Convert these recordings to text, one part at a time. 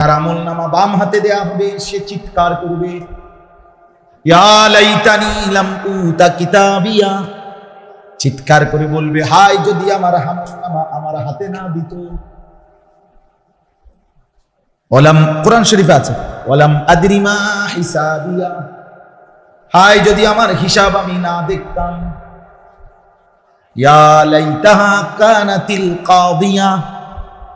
তার আমল নামা বাম হাতে দেয়া হবে, সে চিৎকার করবে। চিৎকার করে বলবে হাই যদি আমার আমার হাতে না দিত। কোরআন শরীফে আছে ওলাম আদরিমা হিসাবিয়া। হাই যদি আমার হিসাব আমি না দেখতাম। ইয়া লাইতাহা কানাতিল কাদিয়া।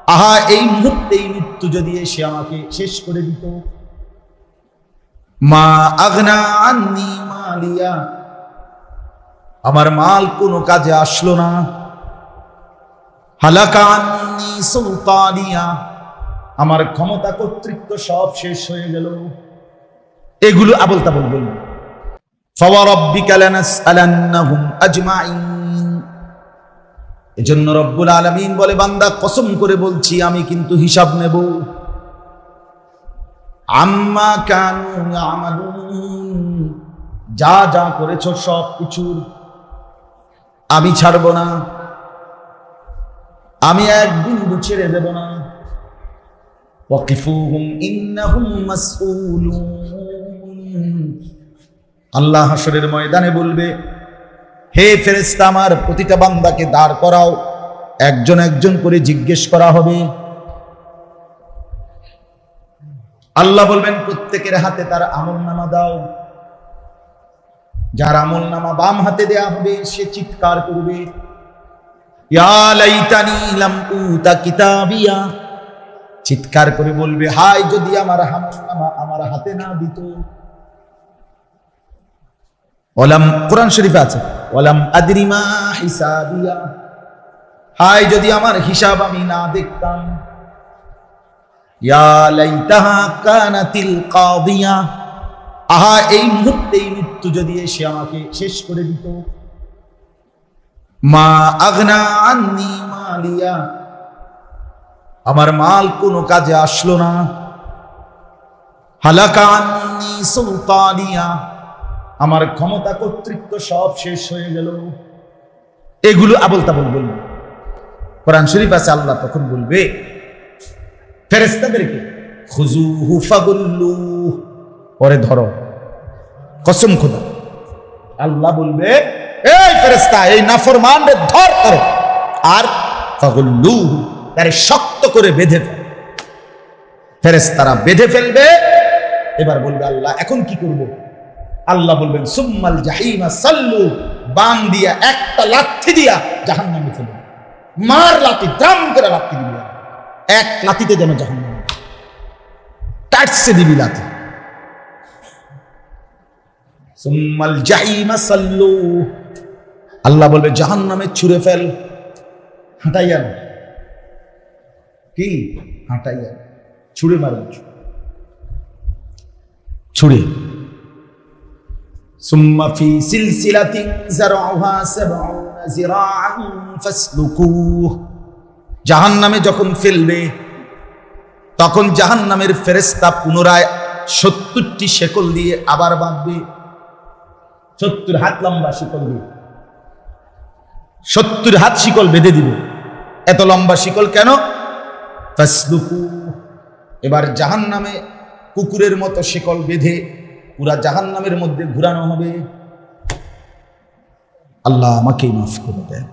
আহা, এই মুহূর্তে এই মৃত্যু যদি এসে আমাকে শেষ করে দিত। মা আগনা আননি মালিয়া, আমার মাল কোনো কাজে আসলো না। হালাকা আননি সুলতানিয়া, আমার ক্ষমতা কর্তৃত্ব সব শেষ হয়ে গেল। এগুলো আবল তাবল বলল ফওয়ারব্বিকা লানাসআলান্নাহুম আজমাইন। এজন্য রব্বুল আলমিন বলে, বান্দা, কসম করে বলছি, আমি কিন্তু হিসাব নেব। আম্মা কানু যা যা করেছ সব কিছুর আমি ছাড়ব না। আমি এক বিন্দু ছেড়ে দেব না। আল্লাহ হাসরের ময়দানে বলবে হে ফেরেস্তা আমার, প্রতিটা বান্দাকে দাঁড় করাও। একজন একজন করে জিজ্ঞেস করা হবে। আল্লাহ বলবেন, প্রত্যেকের হাতে তার আমল নামা দাও। যার আমল নামা বাম হাতে দেয়া হবে, সে চিৎকার করবে। চিৎকার করে বলবে, হাই, যদি আমার আমার হাতে না দিত ওলাম কোরআন শরীফে আছে ওলাম আদরিমা হিসাবিয়া। হাই যদি আমার হিসাব আমি না দেখতাম। আহা, এই মুহূর্তে মৃত্যু যদি এসে আমাকে শেষ করে দিত। মা আগনা আন্নি মালিয়া। আমার মাল কোনো কাজে আসলো না। হালাকা আন্নি সুলতানিয়া। আমার ক্ষমতা কর্তৃত্ব সব শেষ হয়ে গেল। এগুলো আবল তাবল বলল কোরআন শরীফ আছে, আল্লাহ তখন বলবে ফেরেস্তাদেরকে খুজু হুফাগুল্লু পরে ধরো, কসম খোদা। আল্লাহ বলবে, এই ফেরেস্তা এই নাফরমান ধর করো আর ফাগুল্লু তারে শক্ত করে বেঁধে ফেল। ফেরেস্তারা বেঁধে ফেলবে। এবার বলবে, আল্লাহ, এখন কি করব? আল্লাহ বলবেন, সুম্মাল জাহিমা সাল্লু বান দিয়া একটা লাথি দিয়া জাহান নামে ফেলুন মার লাথি দাম করে লাথি দিবি। এক লাথিতে যেন জাহান নামে টাটসে দিবি লাথি সুম্মাল জাহিমা সাল্লু। আল্লাহ বলবে জাহান নামে ছুঁড়ে ফেল। হাঁটাইয়া কি? হাঁটাইয়া ছুঁড়ে মারবেন ছুঁড়ে। সুম্মা ফি সিলসিলাতি যারউহা সাবউনা জিরাআন ফাসলুকুহ জাহান্নামে যখন ফেলবে তখন জাহান্নামের ফেরেস্তা পুনরায় সত্তরটি শেকল দিয়ে আবার বাঁধবে। সত্তর হাত লম্বা শিকল দিয়ে। সত্তর হাত শিকল বেঁধে দিবে। এত লম্বা শিকল কেন? ফাসলুকু। এবার জাহান্নামে কুকুরের মতো শিকল বেঁধে পুরা জাহান নামের মধ্যে ঘুরানো হবে। আল্লাহ আমাকেই মাফ করে দেন।